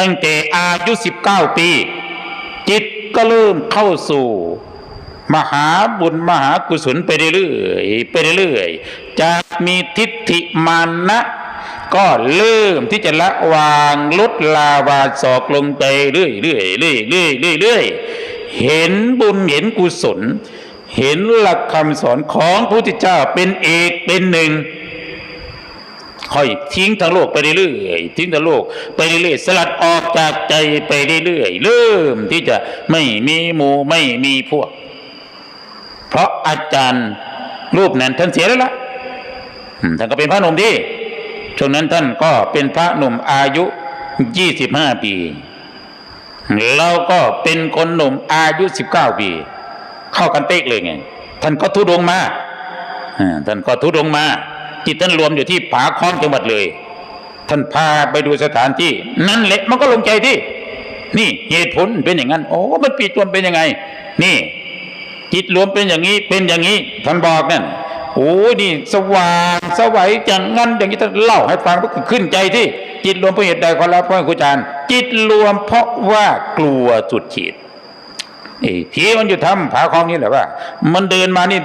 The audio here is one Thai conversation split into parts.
ตั้งแต่อายุสิบเก้าปี จิตก็เริ่มเข้าสู่ มหาบุญมหากุศลไปเรื่อยๆไปเรื่อยๆจากมีทิฏฐิมานะ ก็เริ่มที่จะละวางลดลาวาศอกลงไปเรื่อยๆเรื่อยๆเรื่อยๆเรื่อยๆเห็นบุญเห็นกุศล เห็นหลักคำสอนของพระพุทธเจ้าเป็นเอกเป็นหนึ่ง ค่อยทิ้งทั้งโลกไปเรื่อยๆทิ้งทั้งโลกไปเรื่อยๆสลัดออกจากใจไปเรื่อยๆเริ่มที่จะไม่มีหมู่ไม่มีพวก เพราะอาจารย์รูปนั้นท่านเสียแล้วล่ะท่านก็เป็นพระหนุ่มที่ช่วงนั้นท่านก็เป็นพระหนุ่มอายุยี่สิบห้าปีเราก็เป็นคนหนุ่มอายุสิบเก้าปี เข้ากันเป๊กเลยไง ท่านก็ทุดงมาอ่าท่านก็ทุดงมา จิตท่านรวมอยู่ที่ผาค้องจังหวัดเลย ท่านพาไปดูสถานที่ นั่นแหละมันก็ลงใจที่ นี่เหตุผลเป็นอย่างนั้น โอ้มันปีจวมเป็นยังไง นี่ จิตรวมเป็นอย่างนี้เป็นอย่างนี้ท่านบอกนั่นโอ้นี่สว่างสวัยจังงั้นอย่างนี้ท่านเล่าให้ฟังก็คือขึ้นใจที่ จิตรวมเพราะเหตุใดขอรับพ่อครูอาจารย์จิตรวมเพราะว่ากลัวสุดขีดไอ้ผีมันอยู่ถ้ำผาคลองนี่แหละว่า มันเดินมานี่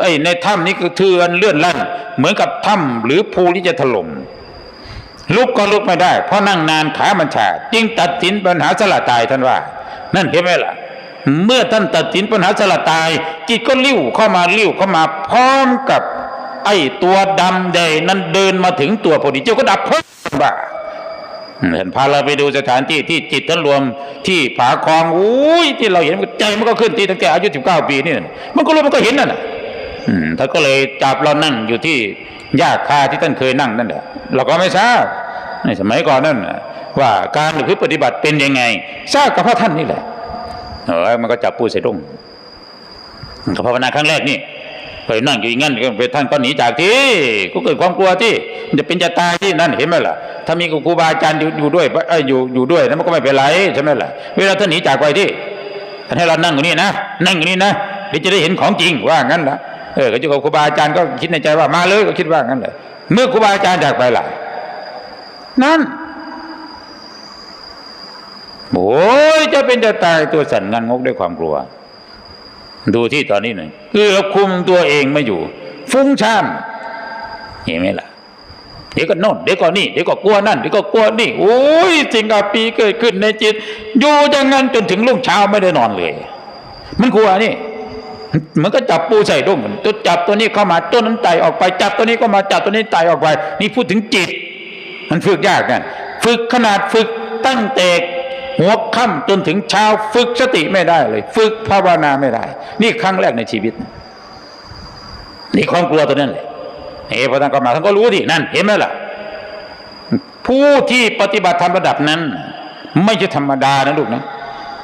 ไอ้ในถ้ำนี่คือเทือนเลื่อนลั่น เหมือนกับถ้ำหรือภูที่จะถล่มลุกก็ลุกไม่ได้ เพราะนั่งนานขามันชาจึงตัดสินปัญหาสละตายท่านว่า นั่นเห็นไหมล่ะ เมื่อท่านตัดสินปัญหาสละตาย จิตก็ลิ้วเข้ามาลิ้วเข้ามาพร้อมกับ ไอ้ตัวดำใหญ่นั้นเดินมาถึงตัวพอดีเจ้าก็ดับพิ่มว่าเห็นพาเราไปดูสถานที่ที่จิตท่านรวมที่ผาคลองอุ้ยที่เราเห็นใจมันก็ขึ้นที่ตั้งแต่อายุสิบเก้าปีนี่มันก็รู้มันก็เห็นนั่นน่ะ ท่านก็เลยจับเรานั่งอยู่ที่หญ้าคาที่ท่านเคยนั่งนั่นแหละเราก็ไม่ทราบในสมัยก่อนนั่นน่ะว่าการหรือปฏิบัติเป็นยังไงทราบกับพระท่านนี่แหละเออมันก็จับปูใส่ดงมันก็ภาวนาครั้งแรกนี่ไปนั่งอยู่อย่างนั้นไปท่านก็หนีจากที่ก็เกิดความกลัวที่จะเป็นจะตายที่นั่นเห็นไหมล่ะ ถ้ามีครูบาอาจารย์อยู่ด้วยเอ้ยอยู่อยู่ด้วยนั้นมันก็ไม่เป็นไรใช่ไหมล่ะเวลาท่านหนีจากไปที่ท่านให้เรานั่งอยู่นี่นะนั่งอยู่นี่นะเดี๋ยวจะได้เห็นของจริงว่างั้นละ เออก็จะกับครูบาอาจารย์ก็คิดในใจว่ามาเลยก็คิดว่างั้นเลยเมื่อครูบาอาจารย์จากไปล่ะนั่นโอ้ยจะเป็นจะตายตัวสั่นงันงกด้วยความกลัว ดูที่ตอนนี้หน่อยเกือบคุมตัวเองไม่อยู่ ฟุ้งซ่านเห็นไหมล่ะเดี๋ยวก็โน่นเดี๋ยวก็นี่เดี๋ยวก็กลัวนั่นเดี๋ยวก็กลัวนี่โอ้ยสิ่งอับปีเกิดขึ้นในจิต อยู่อย่างนั้นจนถึงรุ่งเช้าไม่ได้นอนเลย มันกลัวนี่ มือนก็จับปูใส่ดุ้งตัวจับตัวนี้เข้ามาตัวนั้นไตออกไป จับตัวนี้ก็มาจับตัวนี้ไตออกไป นี่พูดถึงจิต มันฝึกยากกันฝึกขนาดฝึกตั้งแต่หัวค่ำจนถึงเช้าฝึกสติไม่ได้เลย ฝึกภาวนาไม่ได้ นี่ครั้งแรกในชีวิต นี่ความกลัวตัวนั้นเลยเฮ้พอท่านก็มาท่านก็รู้ที่นั่น เห็นไหมล่ะ ผู้ที่ปฏิบัติธรรมระดับนั้น ไม่ใช่ธรรมดานะลูกนะ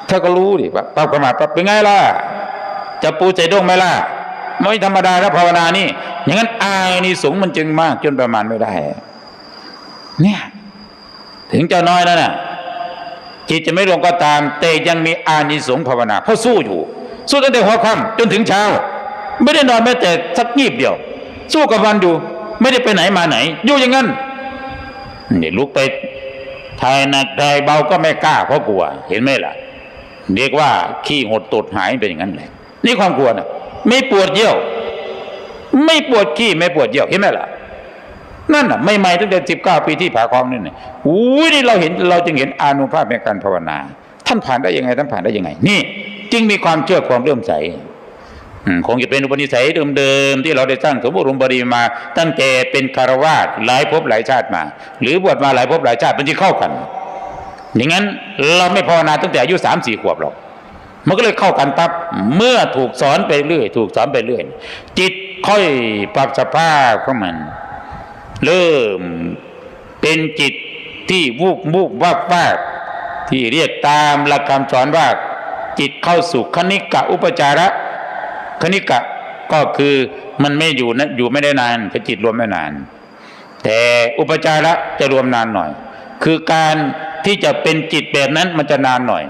ถ้าก็รู้ดิว่าปั๊บก็มาปั๊บเป็นไงล่ะ จะปูใจดงไหมล่ะไม่ธรรมดาแล้วภาวนานี่ อย่างนั้นอายนี่สงส์มันจึงมากจนประมาณไม่ได้ เนี่ย ถึงจะน้อยแล้วน่ะจิตจะไม่ลงก็ตาม แต่ยังมีอานิสงส์ภาวนาเพราะสู้อยู่ สู้ตั้งแต่หัวค่ำจนถึงเช้า ไม่ได้นอนแม้แต่สักงีบเดียว สู้กับวันอยู่ ไม่ได้ไปไหนมาไหน อยู่อย่างนั้นนี่ลุกไปทายหนักทายเบาก็ไม่กล้าเพราะกลัว เห็นไหมล่ะ เรียกว่าขี้หดตดหายเป็นอย่างนั้นเลย นี่ความกลัวนะไม่ปวดเยี่ยว ไม่ปวดขี้ไม่ปวดเยี่ยวเห็นไหมล่ะนั่นน่ะไม่ใหม่ตั้งแต่สิบเก้าปีที่ผาคลองนี่นี่อุ้ยนี่เราเห็นเราจึงเห็นอนุภาพในการภาวนา ท่านผ่านได้ยังไงท่านผ่านได้ยังไง นี่ จึงมีความเชื่อความเลื่อมใสคงจะเป็นอุปนิสัยเดิมๆที่เราได้สร้างสมบูรณ์บริมา ตั้งแต่เป็นคารวาสหลายภพหลายชาติมา หรือบวชมาหลายภพหลายชาติมันจะเข้ากันอย่างนั้นเราไม่ภาวนาตั้งแต่อายุสามสี่ขวบหรอก มันก็เลยเข้ากันปั๊บเมื่อถูกสอนไปเรื่อย ถูกสอนไปเรื่อย จิตค่อยปรับสภาพของมัน เริ่มเป็นจิตที่วูบวูบวับวาบที่เรียกตามหลักคำสอนว่า จิตเข้าสู่คณิกะอุปจาระ คณิกะก็คือมันไม่อยู่นะอยู่ไม่ได้นานคือจิตรวมไม่นาน แต่อุปจาระจะรวมนานหน่อย คือการที่จะเป็นจิตแบบนั้นมันจะนานหน่อย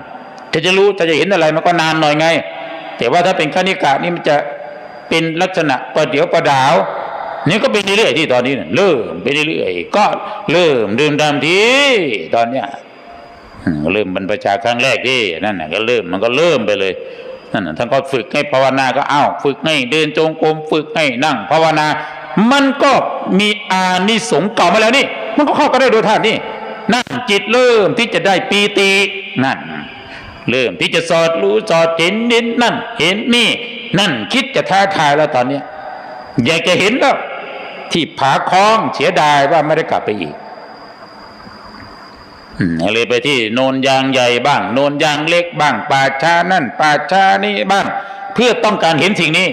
ถ้าจะรู้ถ้าจะเห็นอะไรมันก็นานหน่อยไง แต่ว่าถ้าเป็นคณิกะนี่มันจะเป็นลักษณะประเดี๋ยวประดาวนี่ก็เป็นเรื่อยๆที่ตอนนี้เริ่มไปเรื่อยๆก็เริ่มดื่มดำทีตอนเนี้ยเริ่มบรรพชาครั้งแรกที่นั่นนะก็เริ่มมันก็เริ่มไปเลยนั่นนะท่านก็ฝึกให้ภาวนาก็อ้าวฝึกให้เดินจงกรมฝึกให้นั่ง ภาวนา มันก็มีอานิสงส์เก่ามาแล้วนี่ มันก็เข้ากันได้โดยธาตุนี่นั่นจิตเริ่มที่จะได้ปีตินั่น เริ่มที่จะสอดรู้สอดเห็นนินนั่น เห็นนี่ นั่นคิดจะท้าทายแล้วตอนเนี้ยอยากจะเห็นแล้ว ที่ผาคล้องเสียดายว่าไม่ได้กลับไปอีกอืมเลยไปที่โนนยางใหญ่บ้าง โนนยางเล็กบ้าง ป่าชานั่น ป่าชานี่บ้าง เพื่อต้องการเห็นสิ่งนี้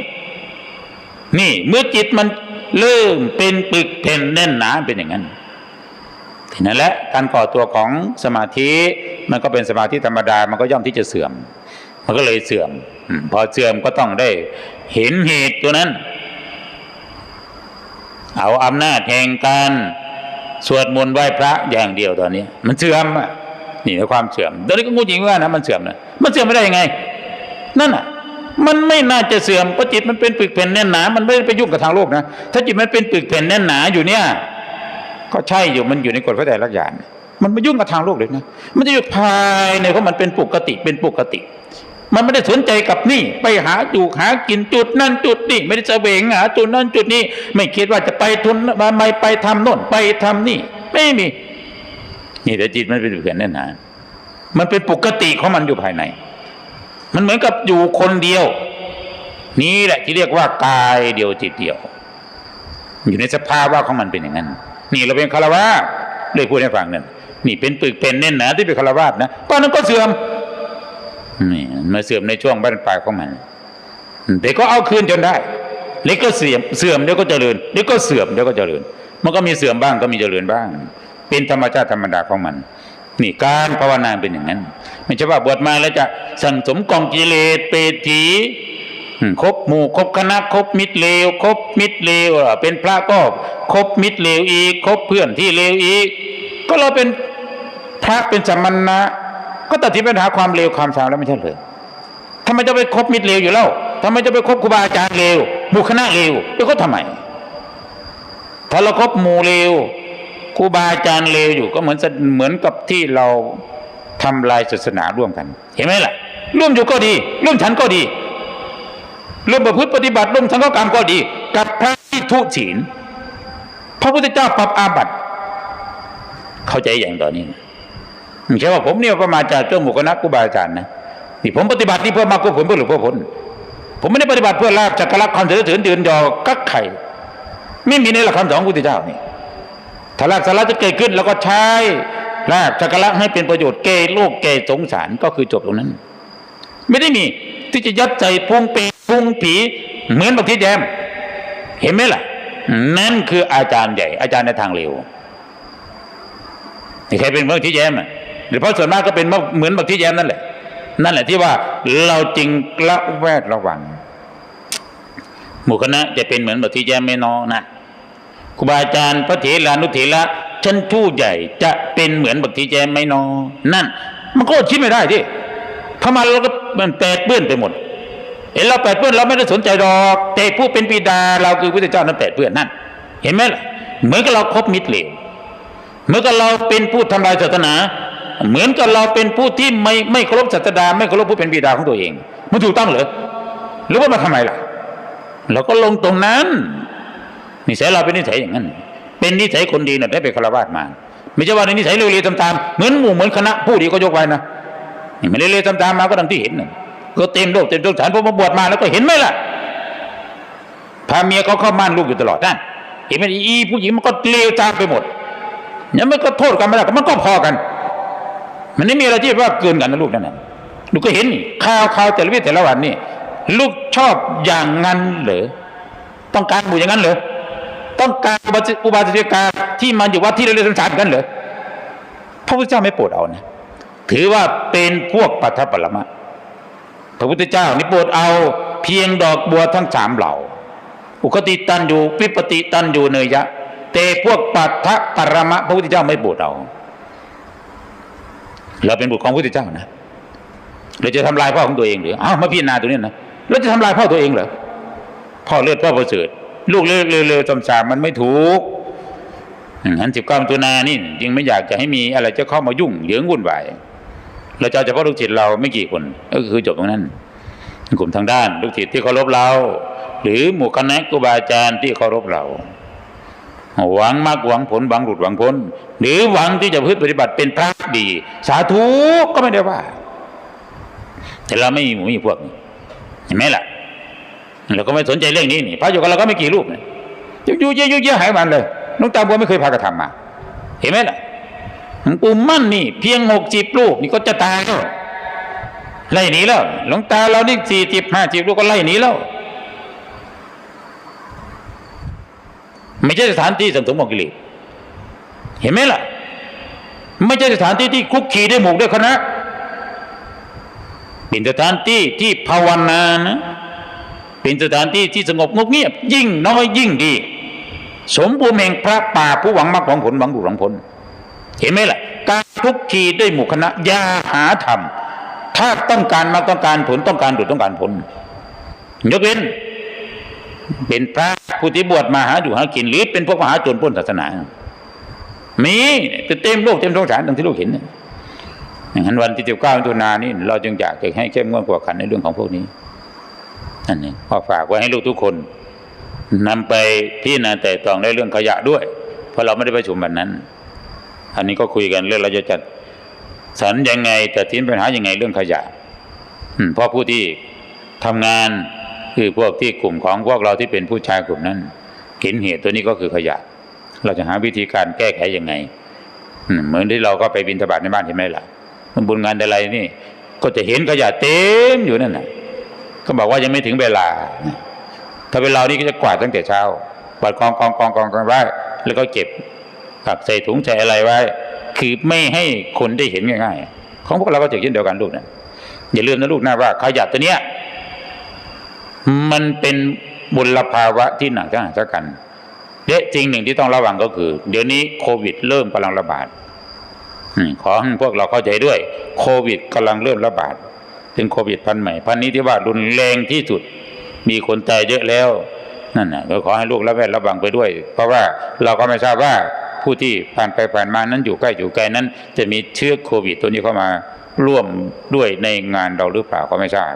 นี่เมื่อจิตมันเริ่มเป็นปึกแผ่นแน่นหนาเป็นอย่างนั้น นั่นแหละการก่อตัวของสมาธิมันก็เป็นสมาธิธรรมดา มันก็ย่อมที่จะเสื่อม มันก็เลยเสื่อม พอเสื่อมก็ต้องได้เห็นเหตุตัวนั้น เอาอำนาจแห่งการสวดมนต์ไหว้พระอย่างเดียวตอนนี้ มันเสื่อมนี่ในความเสื่อมตอนนี้ก็งูจริงว่านะมันเสื่อมนะมันเสื่อมไม่ได้ยังไง นั่นอะมันไม่น่าจะเสื่อมเพราะจิตมันเป็นปึกแผ่นแน่นหนา มันไม่ได้ไปยุ่งกับทางโลกนะ ถ้าจิตมันเป็นปึกแผ่นแน่นหนาอยู่เนี่ย ก็ใช่อยู่มันอยู่ในกฎพระไตรลักษณ์อย่างมันไม่ยุ่งกับทางโลกเลยนะ มันจะอยู่ภายในของมันเป็นปกติเป็นปกติ มันไม่ได้สนใจกับนี่ ไปหาจูกหากินจุดนั่นจุดนี่ไม่ได้แสวงหาจุดนั่นจุดนี้ ไม่คิดว่าจะไปทุนมาไม่ไปทำโน่นไปทำนี่ ไม่มี นี่แต่จิตมันเป็นเพื่อนแน่นหนมันเป็นปกติของมันอยู่ภายใน มันเหมือนกับอยู่คนเดียว นี่แหละที่เรียกว่ากายเดียวจิตเดียว อยู่ในสภาวะของมันเป็นอย่างนั้น นี่เราเป็นคารวะเลยพูดให้ฟังนั่นนี่เป็นปึกเป็นแน่นหนาที่เป็นคารวะนะตอนนั้นก็เสื่อมนี่มาเสื่อมในช่วงบ้านปลายของมันแต่ก็เอาคืนจนได้เล็กก็เสื่อมเสื่อมเดี๋ยวก็เจริญเดี๋ยวก็เสื่อมเดี๋ยวก็เจริญ มันก็มีเสื่อมบ้างก็มีเจริญบ้าง เป็นธรรมชาติธรรมดาของมัน นี่การภาวนาเป็นอย่างนั้น ไม่ใช่ว่าบวชมาแล้วจะสั่งสมกองกิเลสเปรตผี คบหมู่คบคณะคบมิตรเลวคบมิตรเลวเป็นพระก็คบมิตรเลวอีกคบเพื่อนที่เลวอีก ก็เราเป็นพระเป็นสมณะก็ตัดสินปัญหาความเลวความชามแล้วไม่ใช่เลยทำไมจะไปคบมิตรเลวอยู่แล้วทำไมจะไปคบครูบาอาจารย์เลวหมู่คณะเลวไปคบทำไม ถ้าเราคบหมู่เลวครูบาอาจารย์เลวอยู่ก็เหมือนเหมือนกับที่เราทำลายศาสนาร่วมกัน เห็นไหมล่ะ ร่วมอยู่ก็ดี ร่วมฉันก็ดี ร่วมประพฤติปฏิบัติร่วมสังฆกรรมก็ดี กับพระที่ทุศีลพระพุทธเจ้าปรับอาบัติ เข้าใจอย่างตอนนี้ไม่ใช่ว่าผมเนี่ยประมาจากเจ้าหมู่คณะครูบาอาจารย์นะนี่ผมปฏิบัตินี่เพื่อมากเพื่อผลเพื่อหรือเพื่อผลผมไม่ได้ปฏิบัติเพื่อลาบจักรลักความเสด็จถึงยืนยอกักไข่ไม่มีในหลักคำสอนของพุทธเจ้านี่ถ้าลาบสาระจะเกิดขึ้น แล้วก็ใช้ลาบจักรลักให้เป็นประโยชน์แก่โลกแก่สงสารก็คือจบตรงนั้น ไม่ได้มีที่จะยัดใจพุงเปี พุงผีเหมือนบักที่แยม เห็นไหมล่ะ นั่นคืออาจารย์ใหญ่ อาจารย์ในทางเร็วใครเป็นเมืองที่แยมอะหรือเพราะส่วนมากก็เป็นเหมือนบักที่แยมนั่นแหละ นั่นแหละที่ว่าเราจริงละแวดระวังหมู่คณะจะเป็นเหมือนบักที่แยมไม่น้อนะครูบาอาจารย์พระเถรานุเถระชั้นผู้ใหญ่จะเป็นเหมือนบักที่แยมไม่น้อนั่น มันก็คิดไม่ได้ที่พอมาเราก็มันแปดเปื้อนไปหมด เห็นเราแปดเปื้อนเราไม่ได้สนใจดอกแต่ผู้เป็นบิดาเราคือพระเจ้านั้นแปดเปื้อนนั่นเห็นไหมล่ะเหมือนกับเราคบมิตรเลวเหมือนกับเราเป็นผู้ทำลายศาสนา เหมือนกับเราเป็นผู้ที่ไม่ไม่เคารพศาสดาไม่เคารพผู้เป็นบิดาของตัวเองมันถูกต้องเหรอหรือว่ามาทำไมล่ะเราก็ลงตรงนั้น นิสัยเราเป็นนิสัยอย่างนั้น เป็นนิสัยคนดีน่ะได้ไปคารวะมา ไม่ใช่ว่าในนิสัยเร็วๆตามๆเหมือนหมู่เหมือนคณะผู้ดีก็ยกไว้นะนี่ไม่เร็วๆตามๆมาก็ดังที่เห็นน่ะ ก็เต็มโลกเต็มสงสารพอมาบวชมาแล้วก็เห็นไหมล่ะพาเมียเขาเข้าม่านลูกอยู่ตลอดนั่นเห็นไหมอีผู้หญิงมันก็เลวตามไปหมดเนี่ยมันก็โทษกันไม่ได้มันก็พอกัน มันไม่มีอะไรที่ว่าเกินกันนะลูกนั่นน่ะลูกก็เห็นข่าวข่าวแต่ละวิแต่ละวันนี่ลูกชอบอย่างนั้นเหรอต้องการหมู่อย่างนั้นเหรอต้องการอุบาสิกาที่มันอยู่วัดที่เราเรียนสงสารกันเหรอพระพุทธเจ้าไม่โปรดเอานะถือว่าเป็นพวกปัทภปรมะ พระพุทธเจ้านี่โปรดเอาเพียงดอกบัวทั้งสามเหล่า อุคติตันอยู่วิปติตันอยู่เนยยะแต่พวกปัทภปรมะพระพุทธเจ้าไม่โปรดเอาเราเป็นบุตรของพระพุทธเจ้านะเราจะทำลายพ่อของตัวเองหรืออ้าวมาพิจารณาตัวนี้นะเราจะทำลายพ่อตัวเองเหรอพ่อเลือดพ่อประเสริฐลูกเร็วเร็วๆจำๆมันไม่ถูกงั้นสิบเก้าตุนานี่จึงไม่อยากจะให้มีอะไรจะเข้ามายุ่งเหยิงวุ่นวาย เราจะเฉพาะลูกศิษย์เราไม่กี่คน ก็คือจบตรงนั้น กลุ่มทางด้านลูกศิษย์ที่เคารพเรา หรือหมู่คณะครูบาอาจารย์ที่เคารพเรา หวังมากหวังผลหวังหลุดหวังพ้น หรือหวังที่จะพึ่ปฏิบัติเป็นพระดี สาธุก็ไม่ได้ว่า แต่เราไม่มีหมู่มีพวกนี้เห็นไหมล่ะเราก็ไม่สนใจเรื่องนี้นี่พระอยู่กับเราก็ไม่กี่รูปเนี่ยยุ่ยเยอะยุ่ยเยอะหายมันเลยหลุงตาบัวไม่เคยพากระทำมา เห็นไหมล่ะ หลวงปู่มั่นนี่ เพียงหกสิบรูปนี่ก็จะตายแล้วไล่หนีแล้ว หลวงตาเรานี่สี่สิบห้าสิบรูปก็ไล่หนีแล้ว ไม่ใช่สถานที่สังสมกิเลสเห็นไหมล่ะ ไม่ใช่สถานที่ที่คุกคีได้หมู่ด้วยคณะเป็นสถานที่ที่ภาวนานะเป็นสถานที่ที่สงบงบเงียบ ยิ่งน้อยยิ่งดี สมบูรณ์แห่งพระป่าผู้หวังมรรคหวังผลหวังดุหวังผล เห็นไหมล่ะ การคุกคีด้วยหมู่คณะยาหาธรรม ถ้าต้องการมรรคต้องการผลต้องการดุต้องการผล ยกเว้น เป็นพระผู้ที่บวชมาหาอยู่หากินหรือเป็นพวกมหาจรปล้นศาสนา มีเต็มโลกเต็มสงสารดังที่โลกเห็นอย่างนั้นวันที่สิบเก้ามิถุนายนนี่เราจึงอยากจะให้เข้มงวดกว่าขันในเรื่องของพวกนี้นั่นเองขอฝากไว้ให้ลูกทุกคนนำไปพิจารณาแต่ตองในเรื่องขยะด้วย เพราะเราไม่ได้ประชุมวันนั้น อันนี้ก็คุยกันเรื่องเราจะจัดสรรยังไงแต่ทิ้นปัญหายังไงเรื่องขยะเพราะผู้ที่ทำงานคือพวกที่กลุ่มของพวกเราที่เป็นผู้ชายกลุ่มนั้นเห็นเหตุตัวนี้ก็คือขยะ เราจะหาวิธีการแก้ไขยังไงเหมือนที่เราก็ไปบินทบาทในบ้านเห็นไหมล่ะมันบุญงานอะไรนี่ ก็จะเห็นขยะเต็มอยู่นั่นน่ะ ก็บอกว่ายังไม่ถึงเวลา ถ้าเป็นเรานี่ก็จะกวาดตั้งแต่เช้ากวาดกองกองกองกองกองไว้แล้วก็เก็บ ผักใส่ถุงใส่อะไรไว้ คือไม่ให้คนได้เห็นง่ายๆ ของพวกเราก็จะเช่นเดียวกันลูกนะอย่าลืมนะลูกนะว่าขยะตัวเนี้ยมันเป็นบุลภาวะที่หนักจะหนักจะกันและจริงหนึ่งที่ต้องระวังก็คือ เดี๋ยวนี้โควิด เริ่มกำลังระบาดขอให้พวกเราเข้าใจด้วย โควิดกำลังเริ่มระบาดเป็นโควิดพันใหม่พันนี้ที่ว่ารุนแรงที่สุด มีคนตายเยอะแล้วนั่นนะก็ขอให้ลูกระแวดระวังไปด้วย เพราะว่าเราก็ไม่ทราบว่า ผู้ที่ผ่านไปผ่านมานั้นอยู่ใกล้อยู่ไกลนั้น จะมีเชื้อโควิดตัวนี้เข้ามาร่วมด้วยในงานเราหรือเปล่าก็ไม่ทราบ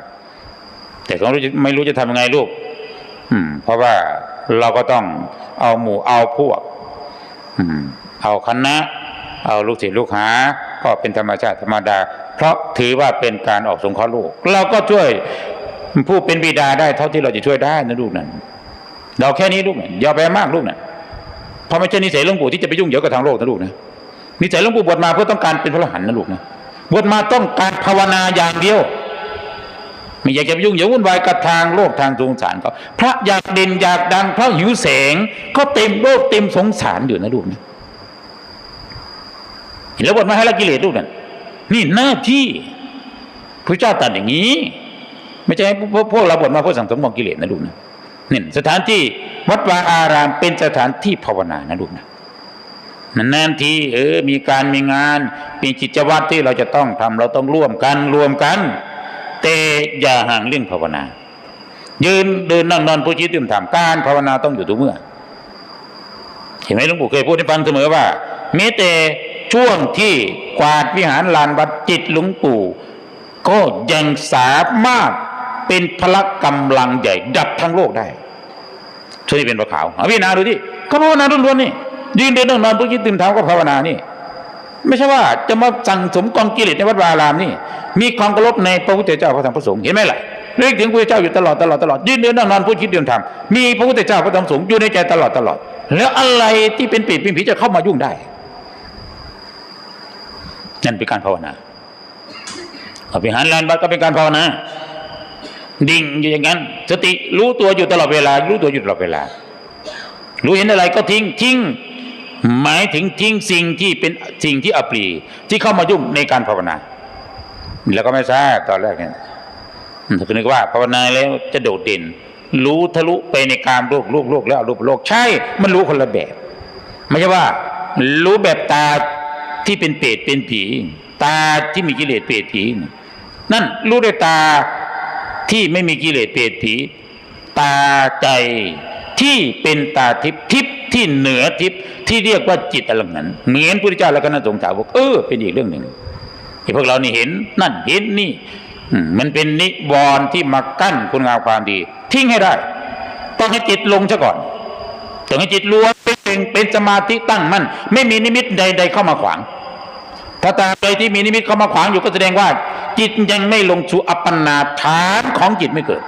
แต่ก็ไม่รู้จะไม่รู้จะทำยังไงลูกอืม เพราะว่าเราก็ต้องเอาหมู่เอาพวก อืม เอาคณะ เอาลูกศิษย์ลูกหา ก็เป็นธรรมชาติธรรมดา เพราะถือว่าเป็นการออกสงเคราะห์ลูก เราก็ช่วยผู้เป็นบิดาได้เท่าที่เราจะช่วยได้นะลูกนั่นเราแค่นี้ลูกนั่นอย่าไปมากลูกนั่น เพราะไม่ใช่นิสัยหลวงปู่ที่จะไปยุ่งเหยิงกับทางโลกนะลูกนะนิสัยหลวงปู่บวชมาเพื่อต้องการเป็นพระอรหันต์นะลูกนะบวชมาต้องการภาวนาอย่างเดียว ไม่อยากจะไปยุ่งเหยิงวุ่นวายกับทางโลกทางสงสารเขาพระอยากเด่นอยากดังพระหิวแสงเขาเต็มโลกเต็มสงสารอยู่นะลูกนะแล้วบทมาให้ละกิเลสลูกนั่นนี่หน้าที่พระเจ้าตรัสอย่างนี้ ไม่ใช่พวกพวกเราบทมาเพื่อสังสมของกิเลสนะลูกนะ นี่สถานที่วัดวาอารามเป็นสถานที่ภาวนานะลูกนะนานๆทีเออมีการมีงานมีกิจวัตรที่เราจะต้องทำเราต้องร่วมกันรวมกัน แต่อย่าห่างเรื่องภาวนา ยืนเดินนั่งนอนผู้ชี้ตื่นถามการภาวนาต้องอยู่ทุกเมื่อ เห็นไหมหลวงปู่เคยพูดให้ฟังเสมอว่าแม้แต่ช่วงที่กวาดวิหารลานวัดจิตหลวงปู่ก็ยังสามารถเป็นพละกำลังใหญ่ดับทั้งโลกได้ ช่วยเป็นประขาวเอาพิจารณาดูที่ก็ภาวนาล้วนๆนี่ยืนเดินนั่งนอนผู้ชี้ตื่นถาก็ภาวนานี่ ไม่ใช่ว่าจะมาสั่งสมกองกิเลสในวัดวาอารามนี่ มีความเคารพในพระพุทธเจ้าพระธรรมพระสงฆ์เห็นไหมล่ะเรียกถึงพระเจ้าอยู่ตลอดตลอดตลอดยืนเดินนั่งนอนพูดคิดเดินทำมีพระพุทธเจ้าพระธรรมสงฆ์อยู่ในใจตลอดตลอด แล้วอะไรที่เป็นปีเป็นผีจะเข้ามายุ่งได้นั่นเป็นการภาวนาอภิหารลานบัตก็เป็นการภาวนา ดิ่งอยู่อย่างนั้น สติรู้ตัวอยู่ตลอดเวลา รู้ตัวอยู่ตลอดเวลา รู้เห็นอะไรก็ทิ้งทิ้งหมายถึงทิ้งสิ่งที่เป็นสิ่งที่อปรีที่เข้ามายุ่งในการภาวนา แล้วก็ไม่ทราบตอนแรกเนี่ยคือนึกว่าภาวนาแล้วจะโดดเด่น รู้ทะลุไปในการโลกโลกโลกแล้วรูปโลกใช่ มันรู้คนละแบบ ไม่ใช่ว่า รู้แบบตาที่เป็นเปรตเป็นผี ตาที่มีกิเลสเปรตผีนั่นรู้ด้วยตา ที่ไม่มีกิเลสเปรตผีตาใจที่เป็นตาทิพย์ทิพย์ที่เหนือทิพย์ที่เรียกว่าจิตอลังนั้นเหมือนพุทธเจ้าและคณะสงฆ์สาวกเออเป็นอีกเรื่องหนึ่งที่พวกเรานี่เห็นนั่นเห็นนี่มมันเป็นนิวรณ์ที่มากั้นคุณงามความดี ทิ้งให้ได้ต้องให้จิตลงซะก่อนต้องให้จิตรวมเป็นเป็นสมาธิตั้งมั่นไม่มีนิมิตใด ๆ เข้ามาขวาง ถ้าตาใดที่มีนิมิตเข้ามาขวางอยู่ก็แสดงว่า จิตยังไม่ลงสู่อัปปนาฐานของจิตไม่เกิด